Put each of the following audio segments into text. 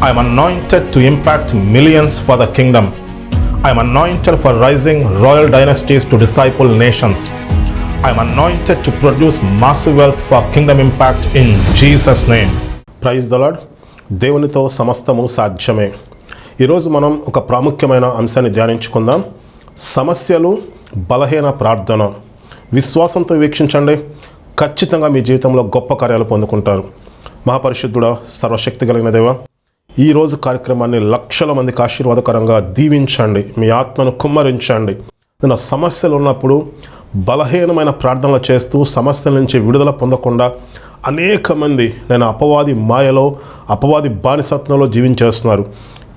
I am anointed to impact millions for the kingdom. I am anointed for rising royal dynasties to disciple nations. I am anointed to produce massive wealth for kingdom impact in Jesus' name. Praise the Lord దేవునితో సమస్తము సాధ్యమే ఈరోజు మనం ఒక ప్రాముఖ్యమైన అంశాన్ని ధ్యానించుకుందాం సమస్యలు బలహీన ప్రార్థన విశ్వాసంతో వీక్షించండి ఖచ్చితంగా మీ జీవితంలో గొప్ప కార్యాలు పొందుకుంటారు మహాపరిశుద్ధుడ సర్వశక్తి కలిగిన దేవ ఈరోజు కార్యక్రమాన్ని లక్షల మందికి ఆశీర్వాదకరంగా దీవించండి. మీ ఆత్మను కుమ్మరించండి. నా సమస్యలు ఉన్నప్పుడు బలహీనమైన ప్రార్థనలు చేస్తూ సమస్యల నుంచి విడుదల పొందకుండా అనేక మంది నేను అపవాది మాయలో అపవాది బానిసత్వంలో జీవించేస్తున్నారు.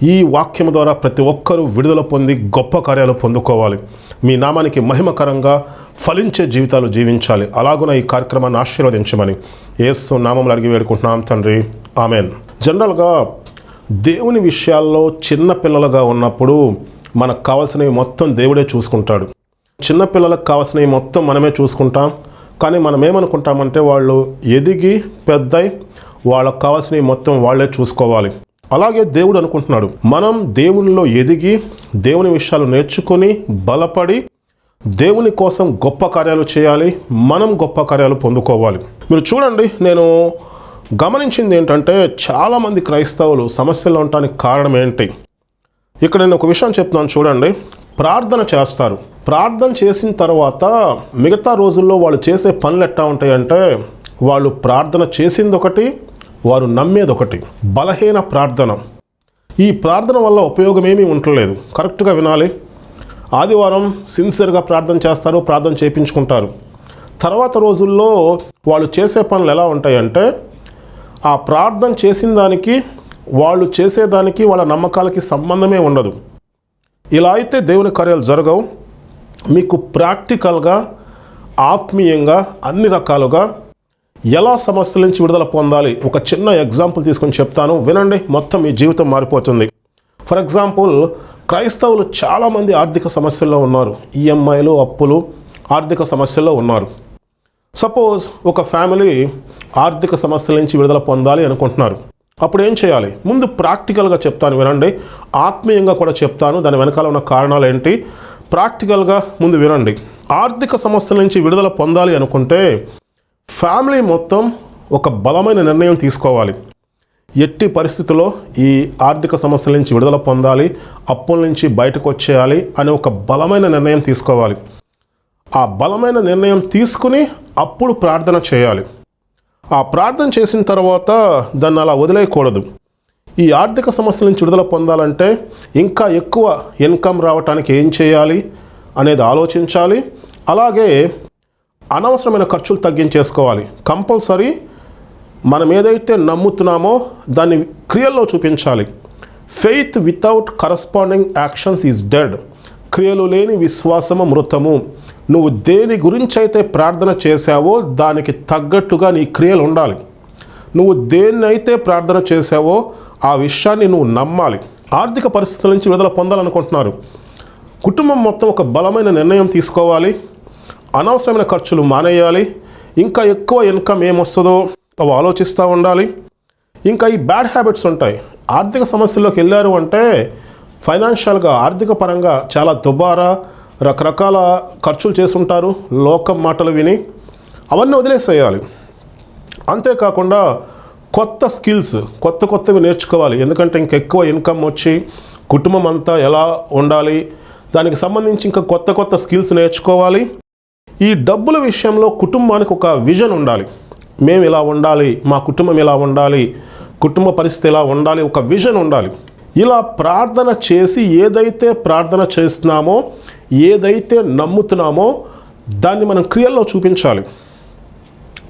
ఈ వాక్యం ద్వారా ప్రతి ఒక్కరూ విడుదల పొంది గొప్ప కార్యాలు పొందుకోవాలి. మీ నామానికి మహిమకరంగా ఫలించే జీవితాలు జీవించాలి. అలాగున ఈ కార్యక్రమాన్ని ఆశీర్వదించమని ఏసు నామంలో అడిగి వేడుకుంటున్నాం తండ్రి. ఆమెన్. జనరల్గా దేవుని విషయాల్లో చిన్న పిల్లలుగా ఉన్నప్పుడు మనకు కావాల్సినవి మొత్తం దేవుడే చూసుకుంటాడు. చిన్నపిల్లలకు కావాల్సినవి మొత్తం మనమే చూసుకుంటాం. కానీ మనం ఏమనుకుంటామంటే వాళ్ళు ఎదిగి పెద్దయి వాళ్ళకు కావాల్సినవి మొత్తం వాళ్ళే చూసుకోవాలి. అలాగే దేవుడు అనుకుంటున్నాడు. మనం దేవునిలో ఎదిగి దేవుని విషయాలు నేర్చుకొని బలపడి దేవుని కోసం గొప్ప కార్యాలు చేయాలి. మనం గొప్ప కార్యాలు పొందుకోవాలి. మీరు చూడండి నేను గమనించింది ఏంటంటే చాలామంది క్రైస్తవులు సమస్యలు ఉండటానికి కారణం ఏంటి? ఇక్కడ నేను ఒక విషయం చెప్తున్నాను చూడండి. ప్రార్థన చేస్తారు. ప్రార్థన చేసిన తర్వాత మిగతా రోజుల్లో వాళ్ళు చేసే పనులు ఎట్టా ఉంటాయంటే వాళ్ళు ప్రార్థన చేసింది ఒకటి వారు నమ్మేది ఒకటి బలహీన ప్రార్థన. ఈ ప్రార్థన వల్ల ఉపయోగం ఏమీ ఉండలేదు. కరెక్ట్గా వినాలి. ఆదివారం సిన్సియర్గా ప్రార్థన చేస్తారు ప్రార్థన చేయించుకుంటారు తర్వాత రోజుల్లో వాళ్ళు చేసే పనులు ఎలా ఉంటాయంటే ఆ ప్రార్థన చేసిన దానికి వాళ్ళు చేసేదానికి వాళ్ళ నమ్మకాలకి సంబంధమే ఉండదు. ఇలా అయితే దేవుని కార్యాలు జరగవు. మీకు ప్రాక్టికల్గా ఆత్మీయంగా అన్ని రకాలుగా ఎలా సమస్యల నుంచి విడుదల పొందాలి? ఒక చిన్న ఎగ్జాంపుల్ తీసుకొని చెప్తాను. వినండి మొత్తం మీ జీవితం మారిపోతుంది. ఫర్ ఎగ్జాంపుల్ క్రైస్తవులు చాలామంది ఆర్థిక సమస్యల్లో ఉన్నారు. ఈఎంఐలు అప్పులు ఆర్థిక సమస్యల్లో ఉన్నారు. సపోజ్ ఒక ఫ్యామిలీ ఆర్థిక సమస్యల నుంచి విడుదల పొందాలి అనుకుంటున్నారు. అప్పుడు ఏం చేయాలి? ముందు ప్రాక్టికల్గా చెప్తాను వినండి. ఆత్మీయంగా కూడా చెప్తాను. దాని వెనకాల ఉన్న కారణాలు ఏంటి? ప్రాక్టికల్గా ముందు వినండి. ఆర్థిక సమస్యల నుంచి విడుదల పొందాలి అనుకుంటే ఫ్యామిలీ మొత్తం ఒక బలమైన నిర్ణయం తీసుకోవాలి. ఎట్టి పరిస్థితుల్లో ఈ ఆర్థిక సమస్యల నుంచి విడుదల పొందాలి అప్పుల నుంచి బయటకు వచ్చేయాలి అనే ఒక బలమైన నిర్ణయం తీసుకోవాలి. ఆ బలమైన నిర్ణయం తీసుకుని అప్పుడు ప్రార్థన చేయాలి. ఆ ప్రార్థన చేసిన తర్వాత దాన్ని అలా వదిలేయకూడదు. ఈ ఆర్థిక సమస్యల నుంచి విడుదల పొందాలంటే ఇంకా ఎక్కువ ఇన్కమ్ రావడానికి ఏం చేయాలి అనేది ఆలోచించాలి. అలాగే అనవసరమైన ఖర్చులు తగ్గించేసుకోవాలి. కంపల్సరీ మనం ఏదైతే నమ్ముతున్నామో దాన్ని క్రియల్లో చూపించాలి. Faith without corresponding actions is dead క్రియలు లేని విశ్వాసము మృతము. నువ్వు దేని గురించి అయితే ప్రార్థన చేశావో దానికి తగ్గట్టుగా నీ క్రియలు ఉండాలి. నువ్వు దేన్నైతే ప్రార్థన చేశావో ఆ విషయాన్ని నువ్వు నమ్మాలి. ఆర్థిక పరిస్థితుల నుంచి విడుదల పొందాలనుకుంటున్నారు. కుటుంబం మొత్తం ఒక బలమైన నిర్ణయం తీసుకోవాలి. అనవసరమైన ఖర్చులు మానేయాలి. ఇంకా ఎక్కువ ఇన్కమ్ ఏమొస్తుందో అవి ఆలోచిస్తూ ఉండాలి. ఇంకా ఈ బ్యాడ్ హ్యాబిట్స్ ఉంటాయి. ఆర్థిక సమస్యల్లోకి వెళ్ళారు అంటే ఫైనాన్షియల్గా ఆర్థిక పరంగా చాలా దుబారా రకరకాల ఖర్చులు చేసుంటారు లోకం మాటలు విని అవన్నీ వదిలేసేయాలి. అంతేకాకుండా కొత్త స్కిల్స్ కొత్త కొత్తవి నేర్చుకోవాలి. ఎందుకంటే ఇంకెక్కువ ఇన్కమ్ వచ్చి కుటుంబం అంతా ఎలా ఉండాలి దానికి సంబంధించి ఇంకా కొత్త కొత్త స్కిల్స్ నేర్చుకోవాలి. ఈ డబ్బుల విషయంలో కుటుంబానికి ఒక విజన్ ఉండాలి. మేము ఇలా ఉండాలి మా కుటుంబం ఇలా ఉండాలి కుటుంబ పరిస్థితి ఎలా ఉండాలి ఒక విజన్ ఉండాలి. ఇలా ప్రార్థన చేసి ఏదైతే ప్రార్థన చేస్తున్నామో ఏదైతే నమ్ముతున్నామో దాన్ని మనం క్రియల్లో చూపించాలి.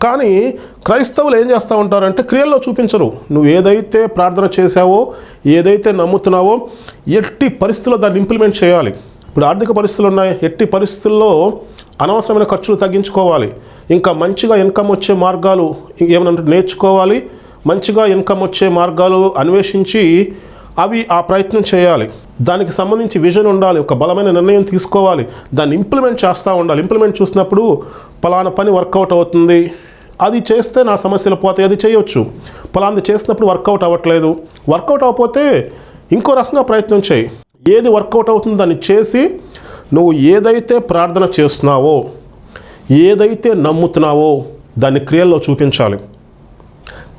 కానీ క్రైస్తవులు ఏం చేస్తూ ఉంటారంటే క్రియల్లో చూపించరు. నువ్వు ఏదైతే ప్రార్థన చేశావో ఏదైతే నమ్ముతున్నావో ఎట్టి పరిస్థితుల్లో దాన్ని ఇంప్లిమెంట్ చేయాలి. ఇప్పుడు ఆర్థిక పరిస్థితులు ఉన్నాయి. ఎట్టి పరిస్థితుల్లో అనవసరమైన ఖర్చులు తగ్గించుకోవాలి. ఇంకా మంచిగా ఇన్కమ్ వచ్చే మార్గాలు ఏమైనా నేర్చుకోవాలి. మంచిగా ఇన్కమ్ వచ్చే మార్గాలు అన్వేషించి అవి ఆ ప్రయత్నం చేయాలి. దానికి సంబంధించి విజన్ ఉండాలి ఒక బలమైన నిర్ణయం తీసుకోవాలి దాన్ని ఇంప్లిమెంట్ చేస్తూ ఉండాలి. ఇంప్లిమెంట్ చూసినప్పుడు పలానా పని వర్కౌట్ అవుతుంది. అది చేస్తే నా సమస్యలు పోతాయి అది చేయొచ్చు. పలాంది చేసినప్పుడు వర్కౌట్ అవ్వట్లేదు. వర్కౌట్ అవ్వకపోతే ఇంకో రకంగా ప్రయత్నం చేయి. ఏది వర్కౌట్ అవుతుందో దాన్ని చేసి నువ్వు ఏదైతే ప్రార్థన చేస్తున్నావో ఏదైతే నమ్ముతున్నావో దాన్ని క్రియల్లో చూపించాలి.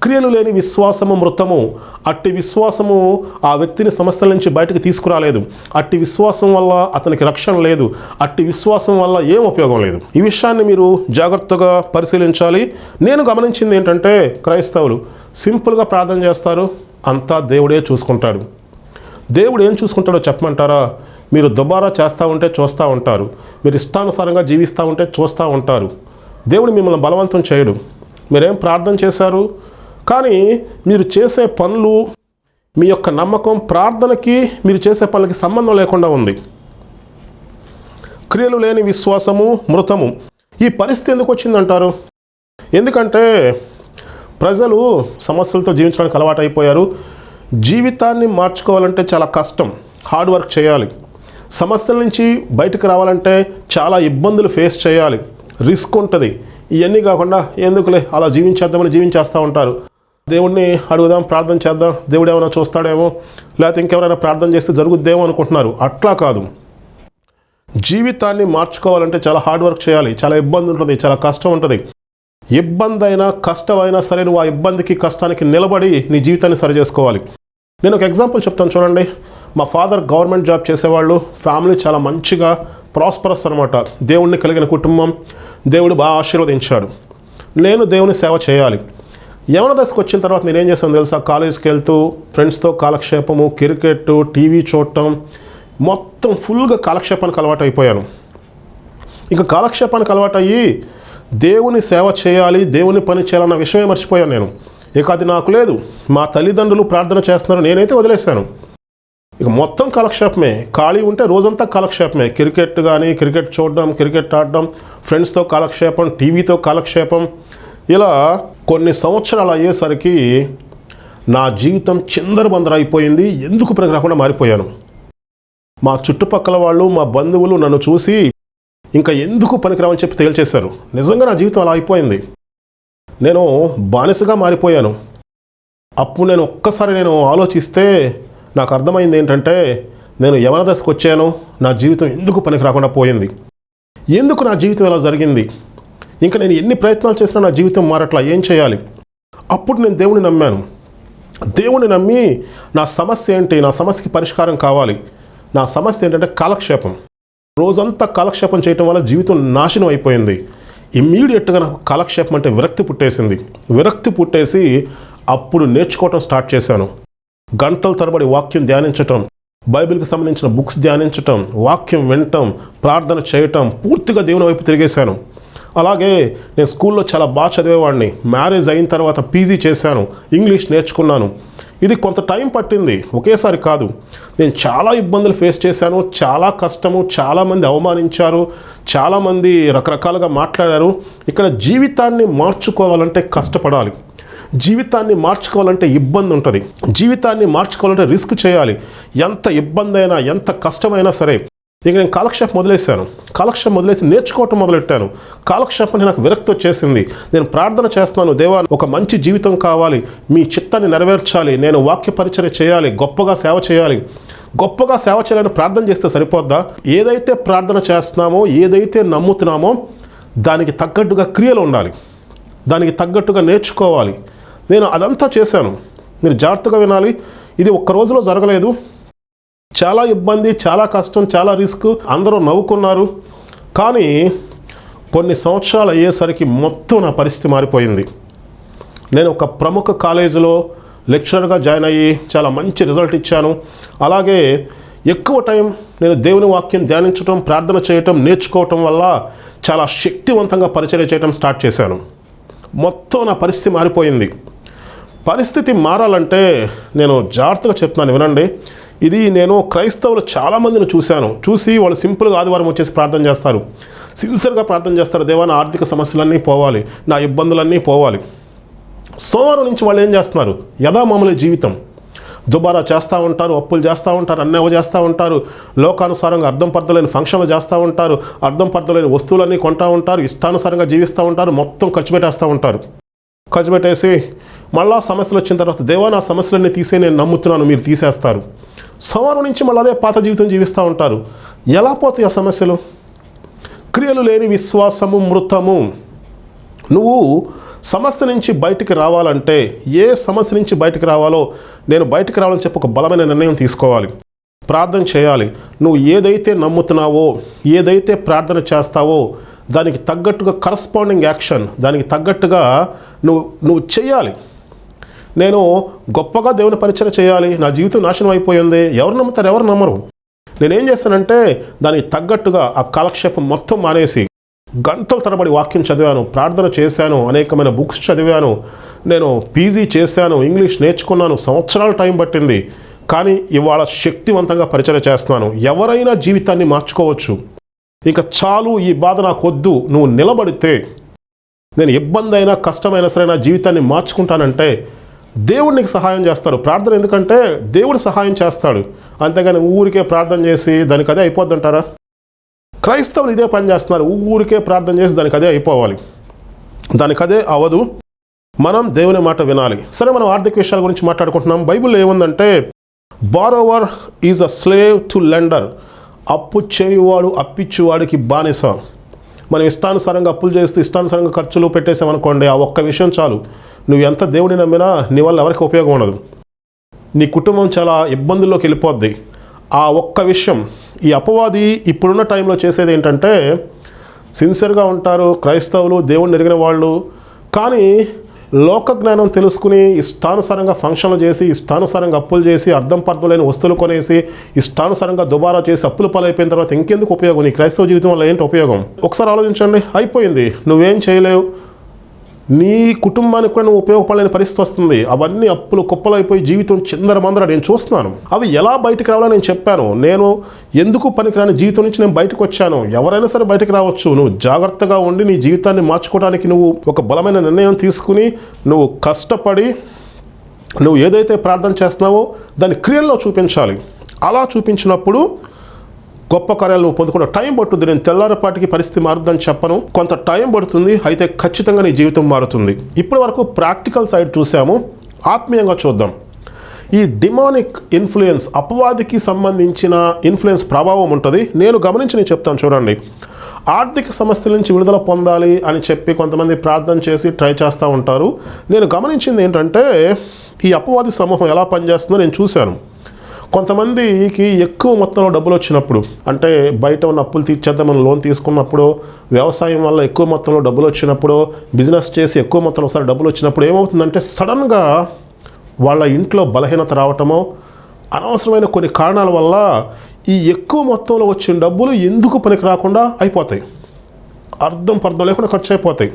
క్రియలు లేని విశ్వాసము మృతము. అట్టి విశ్వాసము ఆ వ్యక్తిని సమస్యల నుంచి బయటకు తీసుకురాలేదు. అట్టి విశ్వాసం వల్ల అతనికి రక్షణ లేదు. అట్టి విశ్వాసం వల్ల ఏం ఉపయోగం లేదు. ఈ విషయాన్ని మీరు జాగ్రత్తగా పరిశీలించాలి. నేను గమనించింది ఏంటంటే క్రైస్తవులు సింపుల్గా ప్రార్థన చేస్తారు అంతా దేవుడే చూసుకుంటాడు. దేవుడు ఏం చూసుకుంటాడో చెప్పమంటారా? మీరు దుబారా చేస్తూ ఉంటే చూస్తూ ఉంటారు. మీరు ఇష్టానుసారంగా జీవిస్తూ ఉంటే చూస్తూ ఉంటారు. దేవుడు మిమ్మల్ని బలవంతం చేయడు. మీరేం ప్రార్థన చేశారు? కానీ మీరు చేసే పనులు మీ యొక్క నమ్మకం ప్రార్థనకి మీరు చేసే పనులకి సంబంధం లేకుండా ఉంది. క్రియలు లేని విశ్వాసము మృతము. ఈ పరిస్థితి ఎందుకు వచ్చిందంటారు? ఎందుకంటే ప్రజలు సమస్యలతో జీవించడానికి అలవాటు అయిపోయారు జీవితాన్ని మార్చుకోవాలంటే చాలా కష్టం. హార్డ్ వర్క్ చేయాలి. సమస్యల నుంచి బయటకు రావాలంటే చాలా ఇబ్బందులు ఫేస్ చేయాలి. రిస్క్ ఉంటుంది. ఇవన్నీ కాకుండా ఎందుకులే అలా జీవించేద్దామని జీవించేస్తూ ఉంటారు. దేవుడిని అడుగుదాం ప్రార్థన చేద్దాం. దేవుడు ఏమైనా చూస్తాడేమో? లేకపోతే ఇంకెవరైనా ప్రార్థన చేస్తే జరుగుద్దేమో అనుకుంటున్నారు. అట్లా కాదు. జీవితాన్ని మార్చుకోవాలంటే చాలా హార్డ్ వర్క్ చేయాలి. చాలా ఇబ్బంది ఉంటుంది చాలా కష్టం ఉంటుంది. ఇబ్బంది అయినా కష్టమైనా సరే నువ్వు ఆ ఇబ్బందికి కష్టానికి నిలబడి నీ జీవితాన్ని సరి చేసుకోవాలి. నేను ఒక ఎగ్జాంపుల్ చెప్తాను చూడండి. మా ఫాదర్ గవర్నమెంట్ జాబ్ చేసేవాళ్ళు. ఫ్యామిలీ చాలా మంచిగా ప్రాస్పరస్ అనమాట దేవుణ్ణి కలిగిన కుటుంబం. దేవుడు బాగా ఆశీర్వదించాడు. నేను దేవుని సేవ చేయాలి. యవన దశకు వచ్చిన తర్వాత నేనేం చేశాను తెలుసా? కాలేజ్కి వెళ్తూ ఫ్రెండ్స్తో కాలక్షేపము క్రికెట్ టీవీ చూడటం మొత్తం ఫుల్గా కాలక్షేపానికి అలవాటు అయిపోయాను. ఇంకా కాలక్షేపానికి అలవాటు అయ్యి దేవుని సేవ చేయాలి దేవుని పని చేయాలన్న విషయమే మర్చిపోయాను నేను. ఇక అది నాకు లేదు. మా తల్లిదండ్రులు ప్రార్థన చేస్తున్నారు నేనైతే వదిలేశాను. ఇక మొత్తం కాలక్షేపమే. ఖాళీ ఉంటే రోజంతా కాలక్షేపమే. క్రికెట్ కానీ క్రికెట్ చూడడం క్రికెట్ ఆడడం ఫ్రెండ్స్తో కాలక్షేపం టీవీతో కాలక్షేపం ఇలా కొన్ని సంవత్సరాలు అయ్యేసరికి నా జీవితం చిందరబందరైపోయింది ఎందుకు ప్రగ్రహకుండా మారిపోయాను. మా చుట్టుపక్కల వాళ్ళు మా బంధువులు నన్ను చూసి ఇంకా ఎందుకు పనికిరామని చెప్పి తేల్చేశారు. నిజంగా నా జీవితం అలా అయిపోయింది. నేను బానిసగా మారిపోయాను. అప్పుడు నేను ఒక్కసారి నేను ఆలోచిస్తే నాకు అర్థమైంది ఏంటంటే నేను యవన దశకు వచ్చాను నా జీవితం ఎందుకు పనికి రాకుండా పోయింది? ఎందుకు నా జీవితం ఇలా జరిగింది? ఇంకా నేను ఎన్ని ప్రయత్నాలు చేసినా నా జీవితం మారట్లా ఏం చేయాలి? అప్పుడు నేను దేవుని నమ్మాను. దేవుని నమ్మి నా సమస్య ఏంటి? నా సమస్యకి పరిష్కారం కావాలి. నా సమస్య ఏంటంటే కాలక్షేపం. రోజంతా కాలక్షేపం చేయటం వల్ల జీవితం నాశనం అయిపోయింది. ఇమ్మీడియట్గా నాకు కాలక్షేపం అంటే విరక్తి పుట్టేసింది. విరక్తి పుట్టేసి అప్పుడు నేర్చుకోవటం స్టార్ట్ చేశాను. గంటల తరబడి వాక్యం ధ్యానించటం బైబిల్కి సంబంధించిన బుక్స్ ధ్యానించటం వాక్యం వినటం ప్రార్థన చేయటం పూర్తిగా దేవుని వైపు తిరిగేశాను. అలాగే నేను స్కూల్లో చాలా బాగా చదివేవాడిని. మ్యారేజ్ అయిన తర్వాత పీజీ చేశాను. ఇంగ్లీష్ నేర్చుకున్నాను. ఇది కొంత టైం పట్టింది. ఒకేసారి కాదు. నేను చాలా ఇబ్బందులు ఫేస్ చేశాను. చాలా కష్టము చాలామంది అవమానించారు. చాలామంది రకరకాలుగా మాట్లాడారు. ఇక్కడ జీవితాన్ని మార్చుకోవాలంటే కష్టపడాలి. జీవితాన్ని మార్చుకోవాలంటే ఇబ్బంది ఉంటుంది. జీవితాన్ని మార్చుకోవాలంటే రిస్క్ చేయాలి. ఎంత ఇబ్బంది అయినా ఎంత కష్టమైనా సరే ఇక నేను కాలక్షేపం మొదలేశాను కాలక్షేపం మొదలేసి నేర్చుకోవటం మొదలెట్టాను. కాలక్షేపం నాకు విరక్తి వచ్చేసింది. నేను ప్రార్థన చేస్తున్నాను దేవా ఒక మంచి జీవితం కావాలి. మీ చిత్తాన్ని నెరవేర్చాలి. నేను వాక్య పరిచర్య చేయాలి. గొప్పగా సేవ చేయాలి. గొప్పగా సేవ చేయాలని ప్రార్థన చేస్తే సరిపోద్దా? ఏదైతే ప్రార్థన చేస్తున్నామో ఏదైతే నమ్ముతున్నామో దానికి తగ్గట్టుగా క్రియలు ఉండాలి. దానికి తగ్గట్టుగా నేర్చుకోవాలి. నేను అదంతా చేశాను. మీరు జాగ్రత్తగా వినాలి. ఇది ఒక్క రోజులో జరగలేదు. చాలా ఇబ్బంది చాలా కష్టం చాలా రిస్క్. అందరూ నవ్వుకున్నారు. కానీ కొన్ని సంవత్సరాలు అయ్యేసరికి మొత్తం నా పరిస్థితి మారిపోయింది. నేను ఒక ప్రముఖ కాలేజీలో లెక్చరర్గా జాయిన్ అయ్యి చాలా మంచి రిజల్ట్ ఇచ్చాను. అలాగే ఎక్కువ టైం నేను దేవుని వాక్యం ధ్యానించడం ప్రార్థన చేయటం నేర్చుకోవటం వల్ల చాలా శక్తివంతంగా పరిచయం చేయటం స్టార్ట్ చేశాను. మొత్తం నా పరిస్థితి మారిపోయింది. పరిస్థితి మారాలంటే నేను జాగ్రత్తగా చెప్తున్నాను వినండి. ఇది నేను క్రైస్తవులు చాలామందిని చూశాను. చూసి వాళ్ళు సింపుల్గా ఆదివారం వచ్చేసి ప్రార్థన చేస్తారు. సిన్సియర్గా ప్రార్థన చేస్తారు. దేవా నా ఆర్థిక సమస్యలన్నీ పోవాలి. నా ఇబ్బందులన్నీ పోవాలి. సోమవారం నుంచి వాళ్ళు ఏం చేస్తున్నారు? యథామామూలు జీవితం. దుబారా చేస్తూ ఉంటారు అప్పులు చేస్తూ ఉంటారు అన్నవ చేస్తూ ఉంటారు లోకానుసారంగా అర్థం పర్థలేని ఫంక్షన్లు చేస్తూ ఉంటారు అర్థం పర్థలేని వస్తువులన్నీ కొంటూ ఉంటారు ఇష్టానుసారంగా జీవిస్తూ ఉంటారు మొత్తం ఖర్చు పెట్టేస్తూ ఉంటారు. ఖర్చు పెట్టేసి మళ్ళా సమస్యలు వచ్చిన తర్వాత దేవా నా సమస్యలన్నీ తీసే నేను నమ్ముతున్నాను మీరు తీసేస్తారు. సోమవారం నుంచి మళ్ళీ అదే పాత జీవితం జీవిస్తూ ఉంటారు. ఎలా పోతాయి ఆ సమస్యలు? క్రియలు లేని విశ్వాసము మృతము. నువ్వు సమస్య నుంచి బయటికి రావాలంటే ఏ సమస్య నుంచి బయటికి రావాలో నేను బయటికి రావాలని చెప్పి ఒక బలమైన నిర్ణయం తీసుకోవాలి. ప్రార్థన చేయాలి. నువ్వు ఏదైతే నమ్ముతున్నావో ఏదైతే ప్రార్థన చేస్తావో దానికి తగ్గట్టుగా కరస్పాండింగ్ యాక్షన్ దానికి తగ్గట్టుగా నువ్వు నువ్వు చేయాలి. నేను గొప్పగా దేవుని పరిచయం చేయాలి నా జీవితం నాశనం అయిపోయింది ఎవరు నమ్ముతారు ఎవరు నమ్మరు. నేనేం చేస్తానంటే దానికి తగ్గట్టుగా ఆ కాలక్షేపం మొత్తం మానేసి గంటల తరబడి వాక్యం చదివాను ప్రార్థన చేశాను అనేకమైన బుక్స్ చదివాను నేను పీజీ చేశాను ఇంగ్లీష్ నేర్చుకున్నాను సంవత్సరాల టైం పట్టింది కానీ ఇవాళ శక్తివంతంగా పరిచయం చేస్తున్నాను. ఎవరైనా జీవితాన్ని మార్చుకోవచ్చు. ఇంకా చాలు ఈ బాధ నాకు వద్దు నువ్వు నిలబడితే నేను ఇబ్బంది అయినా కష్టమైనా సరే నా జీవితాన్ని మార్చుకుంటానంటే దేవుడు నీకు సహాయం చేస్తాడు. ప్రార్థన ఎందుకంటే దేవుడు సహాయం చేస్తాడు. అంతేగాని ఊరికే ప్రార్థన చేసి దానికి అదే అయిపోద్దంటారా క్రైస్తవులు ఇదే పని చేస్తున్నారు. ఊరికే ప్రార్థన చేసి దానికి అదే అయిపోవాలి. దానికి అదే అవదు. మనం దేవుని మాట వినాలి. సరే మనం ఆర్థిక విషయాల గురించి మాట్లాడుకుంటున్నాం. బైబిల్లో ఏముందంటే borrower is a slave to lender అప్పు చేయువాడు అప్పిచ్చువాడికి బానిస. మనం ఇష్టానుసారంగా అప్పులు చేస్తూ ఇష్టానుసారంగా ఖర్చులు పెట్టేసామనుకోండి ఆ ఒక్క విషయం చాలు. నువ్వు ఎంత దేవుడిని నమ్మినా నీ వల్ల ఎవరికి ఉపయోగం ఉండదు. నీ కుటుంబం చాలా ఇబ్బందుల్లోకి వెళ్ళిపోద్ది. ఆ ఒక్క విషయం ఈ అపవాది ఇప్పుడున్న టైంలో చేసేది ఏంటంటే సిన్సియర్గా ఉంటారు క్రైస్తవులు దేవుడిని ఎరిగిన వాళ్ళు. కానీ లోక జ్ఞానం తెలుసుకుని ఇష్టానుసారంగా ఫంక్షన్లు చేసి ఇష్టానుసారంగా అప్పులు చేసి అర్థం పర్థం లేని వస్తువులు కొనేసి ఇష్టానుసారంగా దుబారా చేసి అప్పులు పాలైపోయిన తర్వాత ఇంకెందుకు ఉపయోగం? నీ క్రైస్తవ జీవితం వల్ల ఏంటి ఉపయోగం? ఒకసారి ఆలోచించండి. అయిపోయింది. నువ్వేం చేయలేవు. నీ కుటుంబానికి కూడా నువ్వు ఉపయోగపడలేని పరిస్థితి వస్తుంది. అవన్నీ అప్పులు కుప్పలైపోయి జీవితం చిందరమందర నేను చూస్తున్నాను. అవి ఎలా బయటకు రావాలో నేను చెప్పాను. నేను ఎందుకు పనికిరాని జీవితం నుంచి నేను బయటకు వచ్చాను? ఎవరైనా సరే బయటకు రావచ్చు. నువ్వు జాగ్రత్తగా ఉండి నీ జీవితాన్ని మార్చుకోవడానికి నువ్వు ఒక బలమైన నిర్ణయం తీసుకుని నువ్వు కష్టపడి నువ్వు ఏదైతే ప్రార్థన చేస్తున్నావో దాన్ని క్రియల్లో చూపించాలి. అలా చూపించినప్పుడు గొప్ప కార్యాలను పొందుకున్న పొందుకుంటే టైం పడుతుంది. నేను తెల్లారపాటికి పరిస్థితి మారుద్దని చెప్పను. కొంత టైం పడుతుంది. అయితే ఖచ్చితంగా నీ జీవితం మారుతుంది. ఇప్పటి వరకు ప్రాక్టికల్ సైడ్ చూసాము ఆత్మీయంగా చూద్దాం. ఈ డిమానిక్ ఇన్ఫ్లుయెన్స్ అపవాదికి సంబంధించిన ఇన్ఫ్లుయెన్స్ ప్రభావం ఉంటుంది. నేను గమనించి నేను చెప్తాను చూడండి. ఆర్థిక సమస్యల నుంచి విడుదల పొందాలి అని చెప్పి కొంతమంది ప్రార్థన చేసి ట్రై చేస్తూ ఉంటారు. నేను గమనించింది ఏంటంటే ఈ అపవాది సమూహం ఎలా పనిచేస్తుందో నేను చూశాను. కొంతమందికి ఎక్కువ మొత్తంలో డబ్బులు వచ్చినప్పుడు అంటే బయట ఉన్న అప్పులు తీర్చేద్దామని లోన్ తీసుకున్నప్పుడు వ్యవసాయం వల్ల ఎక్కువ మొత్తంలో డబ్బులు వచ్చినప్పుడు బిజినెస్ చేసి ఎక్కువ మొత్తంలో ఒకసారి డబ్బులు వచ్చినప్పుడు ఏమవుతుందంటే సడన్గా వాళ్ళ ఇంట్లో బలహీనత రావటమో అనవసరమైన కొన్ని కారణాల వల్ల ఈ ఎక్కువ మొత్తంలో వచ్చిన డబ్బులు ఎందుకు పనికి రాకుండా అయిపోతాయి. అర్థం పర్థం లేకుండా ఖర్చు అయిపోతాయి.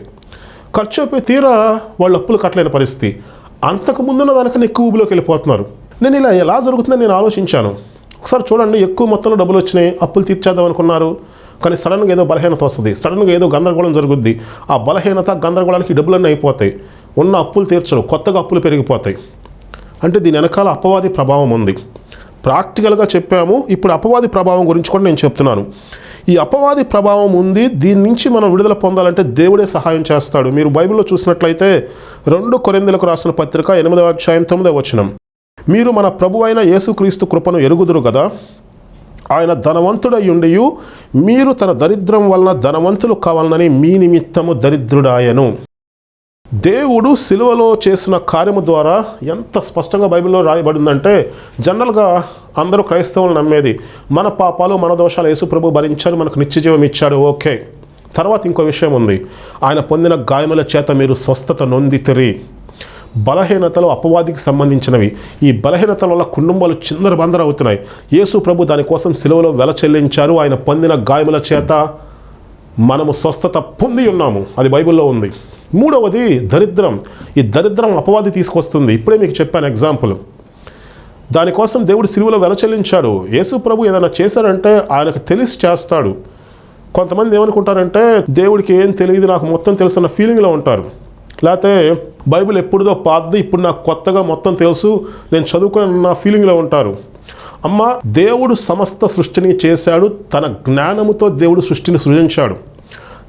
ఖర్చు అయిపోయి తీరా వాళ్ళు అప్పులు కట్టలేని పరిస్థితి. అంతకు ముందున్న దానికన్నా ఎక్కువ ఊబిలోకి వెళ్ళిపోతున్నారు. నేను ఇలా ఎలా జరుగుతుందని నేను ఆలోచించాను. ఒకసారి చూడండి ఎక్కువ మొత్తంలో డబ్బులు వచ్చినాయి అప్పులు తీర్చేద్దాం అనుకున్నారు. కానీ సడన్గా ఏదో బలహీనత వస్తుంది. సడన్గా ఏదో గందరగోళం జరుగుద్ది. ఆ బలహీనత గందరగోళానికి డబ్బులన్నీ అయిపోతాయి. ఉన్న అప్పులు తీర్చరు కొత్తగా అప్పులు పెరిగిపోతాయి. అంటే దీని వెనకాల అపవాది ప్రభావం ఉంది. ప్రాక్టికల్గా చెప్పాము ఇప్పుడు అపవాది ప్రభావం గురించి కూడా నేను చెప్తున్నాను. ఈ అపవాది ప్రభావం ఉంది దీని నుంచి మనం విడుదల పొందాలంటే దేవుడే సహాయం చేస్తాడు. మీరు బైబిల్లో చూసినట్లయితే రెండు కొరిందలకు రాసిన పత్రిక ఎనిమిదవ అధ్యాయం తొమ్మిదవ వచనం. మీరు మన ప్రభు అయిన యేసుక్రీస్తు కృపను ఎరుగుదురు కదా ఆయన ధనవంతుడై ఉండియు మీరు తన దరిద్రం వలన ధనవంతులు కావాలని మీ నిమిత్తము దరిద్రుడాయను. దేవుడు సిలువలో చేసిన కార్యము ద్వారా ఎంత స్పష్టంగా బైబిల్లో రాయబడిందంటే జనరల్గా అందరూ క్రైస్తవులు నమ్మేది మన పాపాలు మన దోషాలు యేసుప్రభు భరించారు మనకు నిత్యజీవం ఇచ్చాడు ఓకే. తర్వాత ఇంకో విషయం ఉంది. ఆయన పొందిన గాయముల చేత మీరు స్వస్థత నొందితిరి. బలహీనతలు అపవాదికి సంబంధించినవి. ఈ బలహీనతల వల్ల కుటుంబాలు చిందర బందర అవుతున్నాయి యేసు ప్రభు దానికోసం సిలువలో వెల చెల్లించారు. ఆయన పొందిన గాయముల చేత మనము స్వస్థత పొంది ఉన్నాము. అది బైబిల్లో ఉంది. మూడవది దరిద్రం. ఈ దరిద్రం అపవాది తీసుకొస్తుంది. ఇప్పుడే మీకు చెప్పాను ఎగ్జాంపుల్. దానికోసం దేవుడు సిలువలో వెల చెల్లించాడు. యేసు ప్రభు ఏదైనా చేశారంటే ఆయనకు తెలిసి చేస్తాడు. కొంతమంది ఏమనుకుంటారంటే దేవుడికి ఏం తెలియదు నాకు మొత్తం తెలుసున్న ఫీలింగ్లో ఉంటారు. లేకపోతే బైబిల్ ఎప్పుడుదో పాతది ఇప్పుడు నాకు కొత్తగా మొత్తం తెలుసు నేను చదువుకున్న ఫీలింగ్లో ఉంటారు. అమ్మ దేవుడు సమస్త సృష్టిని చేశాడు తన జ్ఞానముతో దేవుడు సృష్టిని సృజించాడు.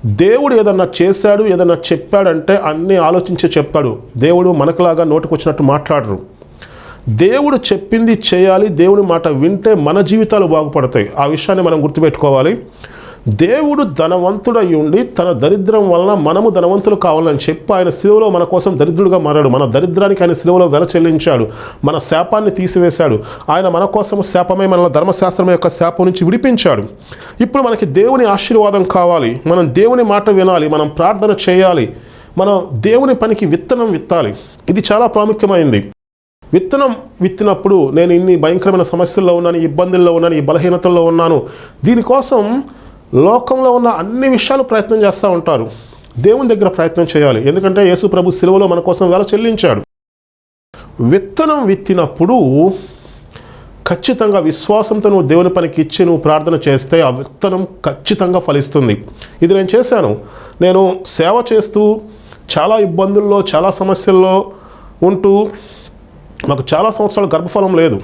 దేవుడు ఏదన్నా చేశాడు ఏదన్నా చెప్పాడంటే అన్నీ ఆలోచించి చెప్పాడు. దేవుడు మనకులాగా నోటుకొచ్చినట్టు మాట్లాడరు. దేవుడు చెప్పింది చేయాలి దేవుడి మాట వింటే మన జీవితాలు బాగుపడతాయి. ఆ విషయాన్ని మనం గుర్తుపెట్టుకోవాలి. దేవుడు ధనవంతుడై ఉండి తన దరిద్రం వలన మనము ధనవంతులు కావాలని చెప్పి ఆయన శిలువలో మన కోసం దరిద్రుడుగా మారాడు. మన దరిద్రానికి ఆయన శిలువలో వెల చెల్లించాడు. మన శాపాన్ని తీసివేశాడు. ఆయన మన కోసం శాపమై మన ధర్మశాస్త్రం యొక్క శాపం నుంచి విడిపించాడు. ఇప్పుడు మనకి దేవుని ఆశీర్వాదం కావాలి. మనం దేవుని మాట వినాలి. మనం ప్రార్థన చేయాలి. మనం దేవుని పనికి విత్తనం విత్తాలి. ఇది చాలా ప్రాముఖ్యమైంది. విత్తనం విత్తినప్పుడు నేను ఇన్ని భయంకరమైన సమస్యల్లో ఉన్నాను ఇబ్బందుల్లో ఉన్నాను ఈ బలహీనతల్లో ఉన్నాను. దీనికోసం లోకంలో ఉన్న అన్ని విషయాలు ప్రయత్నం చేస్తూ ఉంటారు. దేవుని దగ్గర ప్రయత్నం చేయాలి. ఎందుకంటే యేసు ప్రభు సిలువలో మన కోసం వేల చెల్లించాడు. విత్తనం విత్తినప్పుడు ఖచ్చితంగా విశ్వాసంతో నువ్వు దేవుని పనికి ఇచ్చి నువ్వు ప్రార్థన చేస్తే ఆ విత్తనం ఖచ్చితంగా ఫలిస్తుంది. ఇది నేను చేశాను. నేను సేవ చేస్తూ చాలా ఇబ్బందుల్లో చాలా సమస్యల్లో ఉంటూ మాకు చాలా సంవత్సరాలు గర్భఫలం లేదు.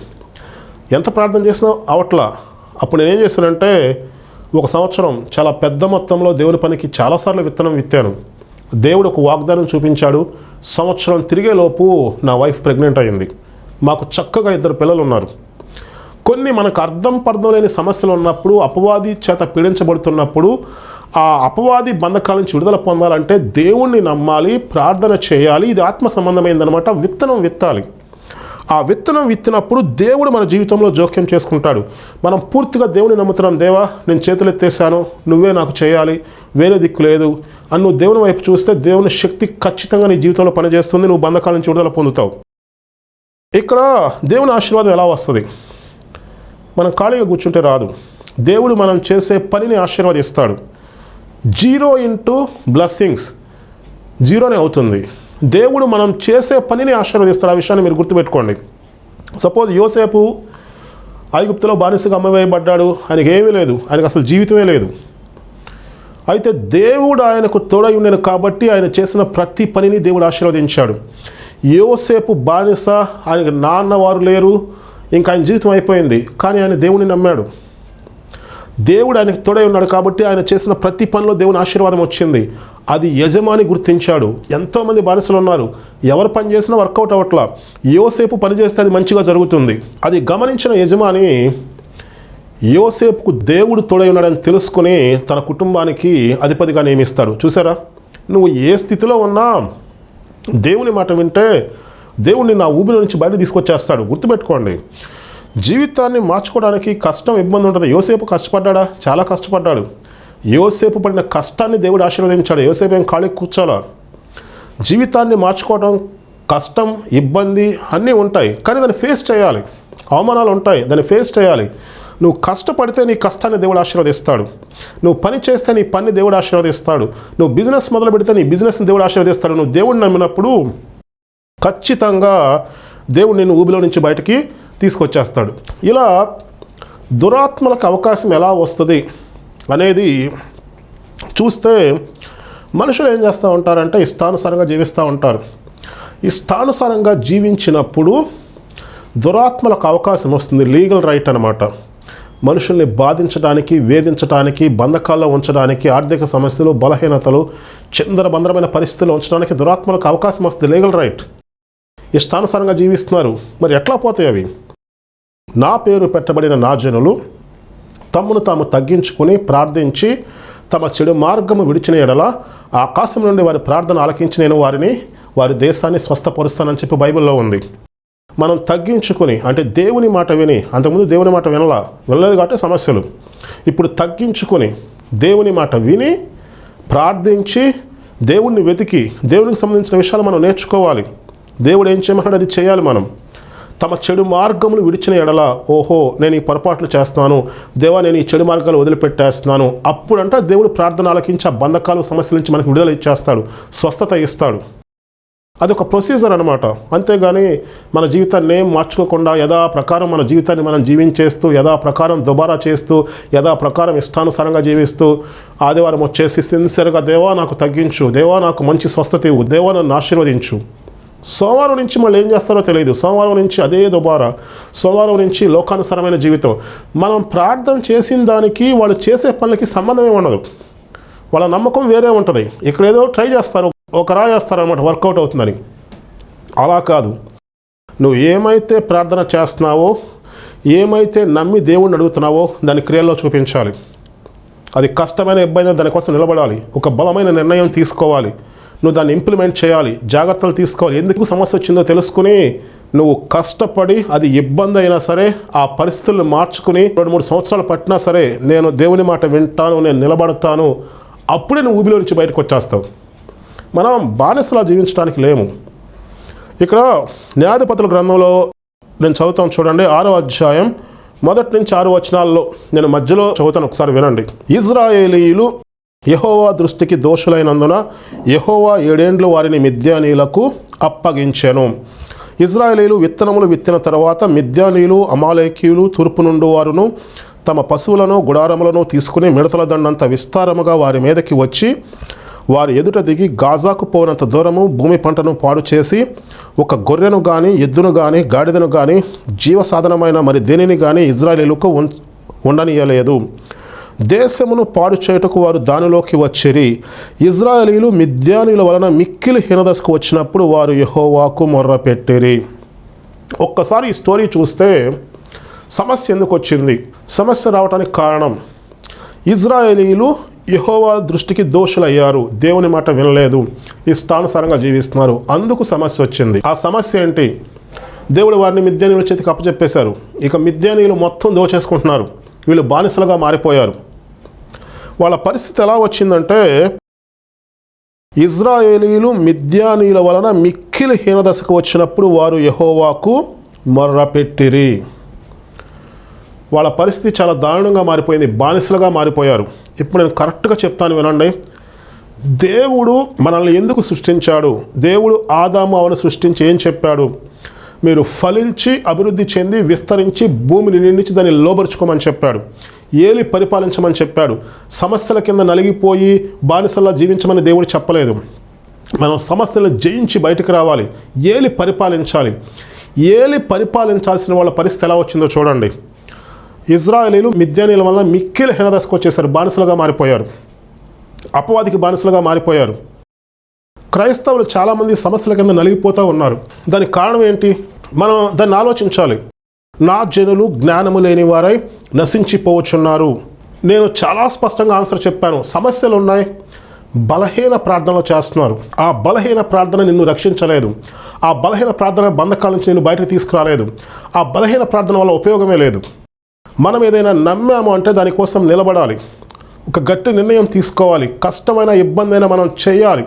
ఎంత ప్రార్థన చేసినా అవట్లా. అప్పుడు నేనేం చేశానంటే ఒక సంవత్సరం చాలా పెద్ద మొత్తంలో దేవుని పనికి చాలాసార్లు విత్తనం విత్తాను. దేవుడు ఒక వాగ్దానం చూపించాడు. సంవత్సరం తిరిగేలోపు నా వైఫ్ ప్రెగ్నెంట్ అయింది. మాకు చక్కగా ఇద్దరు పిల్లలు ఉన్నారు. కొన్ని మనకు అర్థం పర్థం లేని సమస్యలు ఉన్నప్పుడు అపవాది చేత పీడించబడుతున్నప్పుడు ఆ అపవాది బంధకాల నుంచి విడుదల పొందాలంటే దేవుణ్ణి నమ్మాలి ప్రార్థన చేయాలి ఇది ఆత్మ సంబంధమైందనమాట విత్తనం విత్తాలి. ఆ విత్తనం విత్తినప్పుడు దేవుడు మన జీవితంలో జోక్యం చేసుకుంటాడు. మనం పూర్తిగా దేవుని నమ్ముతున్నాం దేవా నేను చేతులు ఎత్తేసాను నువ్వే నాకు చేయాలి వేరే దిక్కు లేదు అని నువ్వు దేవుని వైపు చూస్తే దేవుని శక్తి ఖచ్చితంగా నీ జీవితంలో పనిచేస్తుంది నువ్వు బంధకాల నుంచి విడుదల పొందుతావు. ఇక్కడ దేవుని ఆశీర్వాదం ఎలా వస్తుంది? మనం ఖాళీగా కూర్చుంటే రాదు. దేవుడు మనం చేసే పనిని ఆశీర్వదిస్తాడు. జీరో ఇంటూ బ్లెస్సింగ్స్ జీరోనే అవుతుంది. దేవుడు మనం చేసే పనిని ఆశీర్వదిస్తాడు. ఆ విషయాన్ని మీరు గుర్తుపెట్టుకోండి. సపోజ్ యోసేపు ఐగుప్తులో బానిసగా అమ్మవేయబడ్డాడు ఆయనకి ఏమీ లేదు. ఆయనకు అసలు జీవితమే లేదు. అయితే దేవుడు ఆయనకు తోడై ఉండను కాబట్టి ఆయన చేసిన ప్రతి పనిని దేవుడు ఆశీర్వదించాడు. యోసేపు బానిస ఆయనకు నాన్న వారు లేరు. ఇంకా ఆయన జీవితం అయిపోయింది. కానీ ఆయన దేవుడిని నమ్మాడు. దేవుడు ఆయనకు తోడై ఉన్నాడు కాబట్టి ఆయన చేసిన ప్రతి పనిలో దేవుని ఆశీర్వాదం వచ్చింది. అది యజమాని గుర్తించాడు. ఎంతోమంది బానిసలు ఉన్నారు. ఎవరు పని చేసినా వర్కౌట్ అవ్వట్లా. యోసేపు పనిచేస్తే అది మంచిగా జరుగుతుంది. అది గమనించిన యజమాని యోసేపుకు దేవుడు తోడై ఉన్నాడని తెలుసుకుని తన కుటుంబానికి అధిపతిగా నియమిస్తాడు. చూసారా? నువ్వు ఏ స్థితిలో ఉన్నా దేవుని మాట వింటే దేవుడిని నా ఊబిలో నుంచి బయట తీసుకొచ్చేస్తాడు. గుర్తుపెట్టుకోండి. జీవితాన్ని మార్చుకోవడానికి కష్టం ఇబ్బంది ఉంటుంది. యోసేపు కష్టపడ్డా చాలా కష్టపడ్డాడు. యోసేపు పడిన కష్టాన్ని దేవుడు ఆశీర్వదించాడు. యోసేపు ఏం ఖాళీ కూర్చోలా? జీవితాన్ని మార్చుకోవడం కష్టం ఇబ్బంది అన్నీ ఉంటాయి కానీ దాన్ని ఫేస్ చేయాలి. అవమానాలు ఉంటాయి దాన్ని ఫేస్ చేయాలి. నువ్వు కష్టపడితే నీ కష్టాన్ని దేవుడు ఆశీర్వదిస్తాడు. నువ్వు పని చేస్తే నీ పని దేవుడు ఆశీర్వదిస్తాడు. నువ్వు బిజినెస్ మొదలు పెడితే నీ బిజినెస్ని దేవుడు ఆశీర్వదిస్తాడు. నువ్వు దేవుడిని నమ్మినప్పుడు ఖచ్చితంగా దేవుడు నిన్ను ఊబిలో నుంచి బయటికి తీసుకొచ్చేస్తాడు. ఇలా దురాత్మలకు అవకాశం ఎలా వస్తుంది? అనేది చూస్తే మనుషులు ఏం చేస్తూ ఉంటారంటే ఇష్టానుసారంగా జీవిస్తూ ఉంటారు. ఇష్టానుసారంగా జీవించినప్పుడు దురాత్మలకు అవకాశం వస్తుంది లీగల్ రైట్ అనమాట మనుషుల్ని బాధించడానికి వేధించడానికి బంధకాల్లో ఉంచడానికి ఆర్థిక సమస్యలు బలహీనతలు చిందరబందరమైన పరిస్థితుల్లో ఉంచడానికి దురాత్మలకు అవకాశం వస్తుంది లీగల్ రైట్. ఇష్టానుసారంగా జీవిస్తున్నారు. మరి ఎట్లా పోతాయి అవి? నా పేరు పెట్టబడిన నా జనులు తమ్మును తాము తగ్గించుకుని ప్రార్థించి తమ చెడు మార్గము విడిచిన ఎడల ఆకాశం నుండి వారి ప్రార్థన ఆలకించి నేను వారిని వారి దేశాన్ని స్వస్థపరుస్తానని చెప్పి బైబిల్లో ఉంది. మనం తగ్గించుకుని అంటే దేవుని మాట విని అంతకుముందు దేవుని మాట వినలా వినలేదు కాబట్టి సమస్యలు. ఇప్పుడు తగ్గించుకొని దేవుని మాట విని ప్రార్థించి దేవుణ్ణి వెతికి దేవునికి సంబంధించిన విషయాలు మనం నేర్చుకోవాలి. దేవుడు ఏం చేయమన్నాడు అది చేయాలి మనం. తమ చెడు మార్గములు విడిచిన ఎడల ఓహో నేను ఈ పొరపాట్లు చేస్తున్నాను. దేవా నేను ఈ చెడు మార్గాలు వదిలిపెట్టేస్తున్నాను. అప్పుడంటే దేవుడు ప్రార్థన ఆలకించి ఆ బంధకాలు సమస్యల నుంచి మనకు విడుదల ఇచ్చేస్తాడు. స్వస్థత ఇస్తాడు. అది ఒక ప్రొసీజర్ అనమాట అంతేగాని మన జీవితాన్ని ఏం మార్చుకోకుండా యథా ప్రకారం మన జీవితాన్ని మనం జీవించేస్తూ యథా ప్రకారం దుబారా చేస్తూ యథా ప్రకారం ఇష్టానుసారంగా జీవిస్తూ ఆదివారం వచ్చేసి సిన్సియర్గా దేవా నాకు తగ్గించు. దేవా నాకు మంచి స్వస్థత ఇవ్వు. దేవా నన్ను ఆశీర్వదించు. సోమవారం నుంచి మళ్ళీ ఏం చేస్తారో తెలియదు. సోమవారం నుంచి అదే దుబారా సోమవారం నుంచి లోకానుసరమైన జీవితం. మనం ప్రార్థన చేసిన దానికి వాళ్ళు చేసే పనులకి సంబంధమే ఉండదు. వాళ్ళ నమ్మకం వేరే ఉంటుంది. ఇక్కడ ఏదో ట్రై చేస్తారు ఒక రా చేస్తారనమాట వర్కౌట్ అవుతుందని. అలా కాదు. నువ్వు ఏమైతే ప్రార్థన చేస్తున్నావో ఏమైతే నమ్మి దేవుణ్ణి అడుగుతున్నావో దాని క్రియల్లో చూపించాలి. అది కష్టమైన ఇబ్బంది దానికోసం నిలబడాలి. ఒక బలమైన నిర్ణయం తీసుకోవాలి. నువ్వు దాన్ని ఇంప్లిమెంట్ చేయాలి జాగ్రత్తలు తీసుకోవాలి. ఎందుకు సమస్య వచ్చిందో తెలుసుకుని నువ్వు కష్టపడి అది ఇబ్బంది అయినా సరే ఆ పరిస్థితులను మార్చుకుని రెండు మూడు సంవత్సరాలు పట్టినా సరే నేను దేవుని మాట వింటాను నేను నిలబడతాను అప్పుడే నువ్వు ఊబిలో నుంచి బయటకు వచ్చేస్తావు. మనం బానిసలా జీవించడానికి లేము. ఇక్కడ న్యాయాధిపతుల గ్రంథంలో నేను చదువుతాను చూడండి ఆరో అధ్యాయం మొదటి నుంచి ఆరు వచనాల్లో నేను మధ్యలో చదువుతాను ఒకసారి వినండి. ఇజ్రాయేలీలు యహోవా దృష్టికి దోషులైనందున యహోవా ఏడేండ్లు వారిని మిద్యానీలకు అప్పగించెను. ఇజ్రాయేలీలు విత్తనములు విత్తిన తర్వాత మిద్యానీలు అమాలేకీయులు తూర్పు నుండి వారును తమ పశువులను గుడారములను తీసుకుని మిడతల దండంత విస్తారముగా వారి మీదకి వచ్చి వారి ఎదుట దిగి గాజాకు పోనంత దూరము భూమి పంటను పాడు చేసి ఒక గొర్రెను కానీ ఎద్దును కానీ గాడిదను కానీ జీవసాధనమైన మరి దేనిని కానీ ఇజ్రాయేలుకు ఉన్ ఉండనీయలేదు. దేశమును పాడు చేయుటకు వారు దానిలోకి వచ్చిరి. ఇజ్రాయేలీలు మిద్యానీల వలన మిక్కిలి హీనదశకు వచ్చినప్పుడు వారు యెహోవాకు మొర్రపెట్టిరి. ఒక్కసారి ఈ స్టోరీ చూస్తే సమస్య ఎందుకు వచ్చింది? సమస్య రావడానికి కారణం ఇజ్రాయేలీలు యహోవా దృష్టికి దోషులయ్యారు. దేవుని మాట వినలేదు. ఇష్టానుసారంగా జీవిస్తున్నారు. అందుకు సమస్య వచ్చింది. ఆ సమస్య ఏంటి? దేవుడు వారిని మిద్యానీయుల చేతికి అప్పచెప్పేశారు. ఇక మిద్యానీయులు మొత్తం దోచేసుకుంటున్నారు. వీళ్ళు బానిసలుగా మారిపోయారు. వాళ్ళ పరిస్థితి ఎలా వచ్చిందంటే ఇజ్రాయేలీలు మిద్యానీయుల వలన మిక్కిలి హీనదశకు వచ్చినప్పుడు వారు యహోవాకు మొర్రపెట్టిరి. వాళ్ళ పరిస్థితి చాలా దారుణంగా మారిపోయింది బానిసలుగా మారిపోయారు. ఇప్పుడు నేను కరెక్ట్గా చెప్తాను వినండి. దేవుడు మనల్ని ఎందుకు సృష్టించాడు? దేవుడు ఆదాము అవను సృష్టించి ఏం చెప్పాడు? మీరు ఫలించి అభివృద్ధి చెంది విస్తరించి భూమిని నిండించి దాన్ని లోబరుచుకోమని చెప్పాడు. ఏలి పరిపాలించమని చెప్పాడు. సమస్యల కింద నలిగిపోయి బానిసల్లా జీవించమని దేవుడు చెప్పలేదు. మనం సమస్యలను జయించి బయటకు రావాలి. ఏలి పరిపాలించాలి. ఏలి పరిపాలించాల్సిన వాళ్ళ పరిస్థితి ఎలా వచ్చిందో చూడండి. ఇజ్రాయేలీలు మిద్యానీల వల్ల మిక్కిలి హీనదశకు వచ్చేసారు బానిసలుగా మారిపోయారు. అపవాదికి బానిసలుగా మారిపోయారు. క్రైస్తవులు చాలామంది సమస్యల కింద నలిగిపోతూ ఉన్నారు. దానికి కారణం ఏంటి? మనం దాన్ని ఆలోచించాలి. నా జనులు జ్ఞానము లేని వారై నశించిపోవచ్చున్నారు. నేను చాలా స్పష్టంగా ఆన్సర్ చెప్పాను. సమస్యలు ఉన్నాయి బలహీన ప్రార్థనలు చేస్తున్నారు. ఆ బలహీన ప్రార్థన నిన్ను రక్షించలేదు. ఆ బలహీన ప్రార్థన బంధకాల నుంచి నిన్ను బయటకు తీసుకురాలేదు. ఆ బలహీన ప్రార్థన వల్ల ఉపయోగమే లేదు. మనం ఏదైనా నమ్మాము అంటే దానికోసం నిలబడాలి. ఒక గట్టి నిర్ణయం తీసుకోవాలి. కష్టమైన ఇబ్బంది అయినా మనం చేయాలి.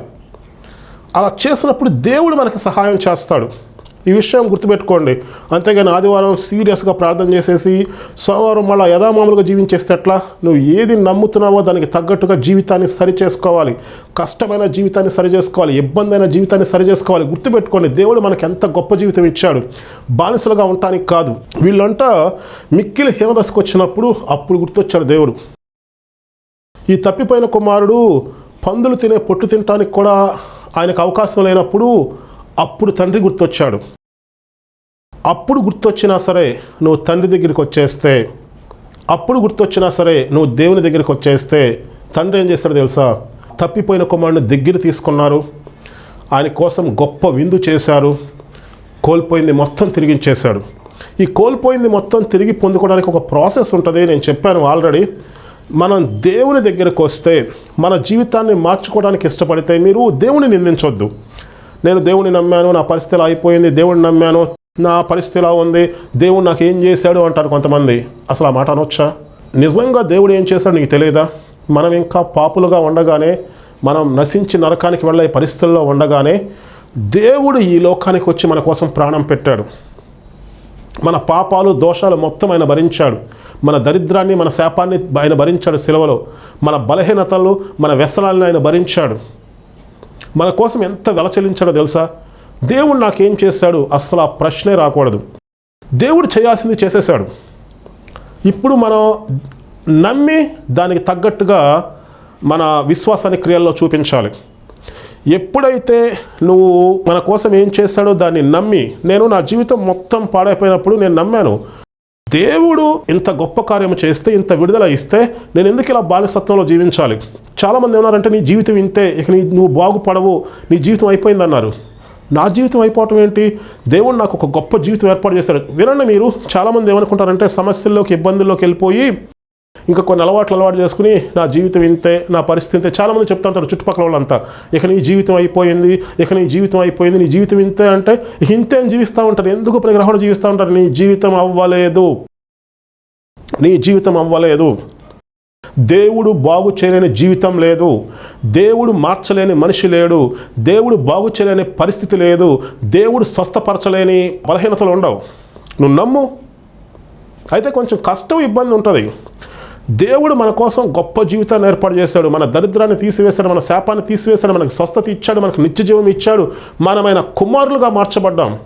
అలా చేసినప్పుడు దేవుడు మనకి సహాయం చేస్తాడు. ఈ విషయం గుర్తుపెట్టుకోండి. అంతేగాని ఆదివారం సీరియస్గా ప్రార్థన చేసేసి సోమవారం మళ్ళీ యథామామూలుగా జీవించేస్తే ఎట్లా? నువ్వు ఏది నమ్ముతున్నావో దానికి తగ్గట్టుగా జీవితాన్ని సరి చేసుకోవాలి కష్టమైన జీవితాన్ని సరి చేసుకోవాలి ఇబ్బంది అయిన జీవితాన్ని సరి చేసుకోవాలి గుర్తుపెట్టుకోండి దేవుడు మనకి ఎంత గొప్ప జీవితం ఇచ్చాడు. బానిసలుగా ఉండటానికి కాదు. వీళ్ళంతా మిక్కిలి హేమదశకు వచ్చినప్పుడు అప్పుడు గుర్తొచ్చాడు దేవుడు. ఈ తప్పిపోయిన కుమారుడు పందులు తినే పొట్టు తినటానికి కూడా ఆయనకు అవకాశం లేనప్పుడు అప్పుడు తండ్రి గుర్తొచ్చాడు. అప్పుడు గుర్తొచ్చినా సరే నువ్వు తండ్రి దగ్గరికి వచ్చేస్తే అప్పుడు గుర్తొచ్చినా సరే నువ్వు దేవుని దగ్గరికి వచ్చేస్తే తండ్రి ఏం చేస్తాడు తెలుసా? తప్పిపోయిన కుమారుని దగ్గర తీసుకున్నారు. ఆయన కోసం గొప్ప విందు చేశారు. కోల్పోయింది మొత్తం తిరిగించేశాడు ఈ కోల్పోయింది మొత్తం తిరిగి పొందుకోవడానికి ఒక ప్రాసెస్ ఉంటుంది. నేను చెప్పాను ఆల్రెడీ. మనం దేవుని దగ్గరకు వస్తే మన జీవితాన్ని మార్చుకోవడానికి ఇష్టపడితే మీరు దేవుని నిందించొద్దు. నేను దేవుని నమ్మాను నా పరిస్థితిలో అయిపోయింది దేవుడిని నమ్మాను నా పరిస్థితి ఇలా ఉంది. దేవుడు నాకు ఏం చేశాడు అంటారు కొంతమంది. అసలు ఆ మాట అనొచ్చా? నిజంగా దేవుడు ఏం చేశాడు నీకు తెలియదా? మనం ఇంకా పాపులుగా ఉండగానే మనం నశించి నరకానికి వెళ్ళే పరిస్థితుల్లో ఉండగానే దేవుడు ఈ లోకానికి వచ్చి మన కోసం ప్రాణం పెట్టాడు. మన పాపాలు దోషాలు మొత్తం ఆయన భరించాడు. మన దరిద్రాన్ని మన శాపాన్ని ఆయన భరించాడు సెలవులో. మన బలహీనతలు మన వ్యసనాలను ఆయన భరించాడు. మన కోసం ఎంత వెల చెల్లించాడో తెలుసా? దేవుడు నాకేం చేశాడు అసలు ఆ ప్రశ్నే రాకూడదు. దేవుడు చేయాల్సింది చేసేసాడు. ఇప్పుడు మనం నమ్మి దానికి తగ్గట్టుగా మన విశ్వాసాన్ని క్రియల్లో చూపించాలి. ఎప్పుడైతే నువ్వు మన కోసం ఏం చేశాడో దాన్ని నమ్మి నేను నా జీవితం మొత్తం పాడైపోయినప్పుడు నేను నమ్మాను. దేవుడు ఇంత గొప్ప కార్యం చేస్తే ఇంత విడుదల ఇస్తే నేను ఎందుకు ఇలా బానిసత్వంలో జీవించాలి? చాలామంది ఏమన్నారంటే నీ జీవితం ఇంతే ఇక నీ నువ్వు బాగుపడవు నీ జీవితం అయిపోయిందన్నారు. నా జీవితం అయిపోవటం ఏంటి? దేవుడు నాకు ఒక గొప్ప జీవితం ఏర్పాటు చేశారు వినండి మీరు చాలామంది ఏమనుకుంటారంటే సమస్యల్లోకి ఇబ్బందుల్లోకి వెళ్ళిపోయి ఇంకా కొన్ని అలవాట్లు అలవాటు చేసుకుని నా జీవితం ఇంతే నా పరిస్థితి ఇంతే. చాలామంది చెప్తా ఉంటారు చుట్టుపక్కల వాళ్ళంతా ఇక నీ జీవితం అయిపోయింది ఇక నీ జీవితం అయిపోయింది నీ జీవితం ఇంతే అంటే ఇంతే అని జీవిస్తూ ఉంటారు. ఎందుకు ప్రగ్రహణ జీవిస్తూ ఉంటారు? నీ జీవితం అవ్వలేదు. నీ జీవితం అవ్వలేదు. దేవుడు బాగు చేయలేని జీవితం లేదు. దేవుడు మార్చలేని మనిషి లేడు. దేవుడు బాగు చేయలేని పరిస్థితి లేదు. దేవుడు స్వస్థపరచలేని బలహీనతలు ఉండవు. నువ్వు నమ్ము. అయితే కొంచెం కష్టం ఇబ్బంది ఉంటుంది. దేవుడు మన కోసం గొప్ప జీవితాన్ని ఏర్పాటు చేశాడు. మన దరిద్రాన్ని తీసివేశాడు. మన శాపాన్ని తీసివేశాడు. మనకు స్వస్థత ఇచ్చాడు. మనకు నిత్య జీవం ఇచ్చాడు. మనమైన కుమారులుగా మార్చబడ్డాం.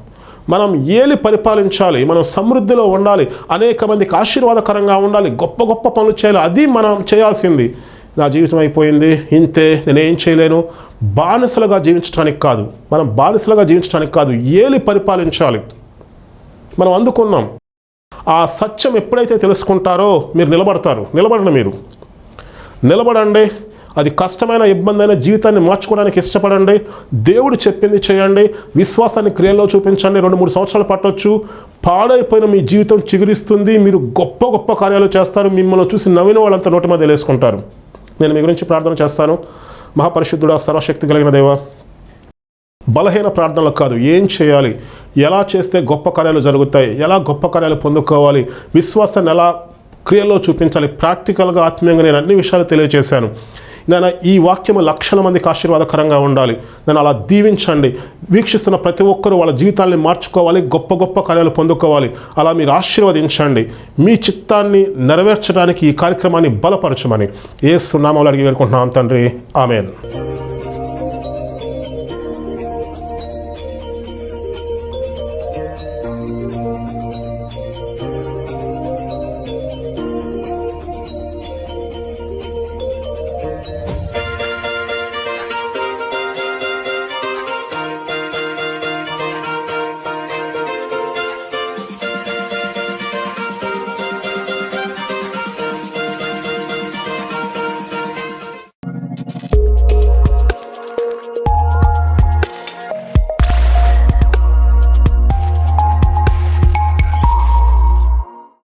మనం ఏలి పరిపాలించాలి మనం సమృద్ధిలో ఉండాలి అనేక మందికి ఆశీర్వాదకరంగా ఉండాలి గొప్ప గొప్ప పనులు చేయాలి అది మనం చేయాల్సింది. నా జీవితం అయిపోయింది ఇంతే నేనేం చేయలేను. బానిసలుగా జీవించడానికి కాదు. మనం బానిసలుగా జీవించడానికి కాదు ఏలి పరిపాలించాలి. మనం అందుకున్నాం. ఆ సత్యం ఎప్పుడైతే తెలుసుకుంటారో మీరు నిలబడతారు. నిలబడండి మీరు. నిలబడండి. అది కష్టమైన ఇబ్బంది అయినా జీవితాన్ని మార్చుకోవడానికి ఇష్టపడండి. దేవుడు చెప్పింది చేయండి. విశ్వాసాన్ని క్రియల్లో చూపించండి. రెండు మూడు సంవత్సరాలు పట్టవచ్చు పాడైపోయిన మీ జీవితం చిగురిస్తుంది. మీరు గొప్ప గొప్ప కార్యాలు చేస్తారు. మిమ్మల్ని చూసి నవ్విన వాళ్ళంతా నోటి మీద వేసుకుంటారు. నేను మీ గురించి ప్రార్థన చేస్తాను. మహాపరిశుద్ధుడా సర్వశక్తి కలిగిన దేవా బలహీన ప్రార్థనలు కాదు. ఏం చేయాలి? ఎలా చేస్తే గొప్ప కార్యాలు జరుగుతాయి? ఎలా గొప్ప కార్యాలు పొందుకోవాలి? విశ్వాసాన్ని ఎలా క్రియల్లో చూపించాలి? ప్రాక్టికల్గా ఆత్మీయంగా నేను అన్ని విషయాలు తెలియజేశాను. నేను ఈ వాక్యము లక్షల మందికి ఆశీర్వాదకరంగా ఉండాలి. నేను అలా దీవించండి. వీక్షిస్తున్న ప్రతి ఒక్కరూ వాళ్ళ జీవితాన్ని మార్చుకోవాలి గొప్ప గొప్ప కార్యాలు పొందుకోవాలి. అలా మీరు ఆశీర్వదించండి. మీ చిత్తాన్ని నెరవేర్చడానికి ఈ కార్యక్రమాన్ని బలపరచమని ఏ సున్నామాలు అడిగి వేడుకుంటున్నాం తండ్రి. ఆమెన్.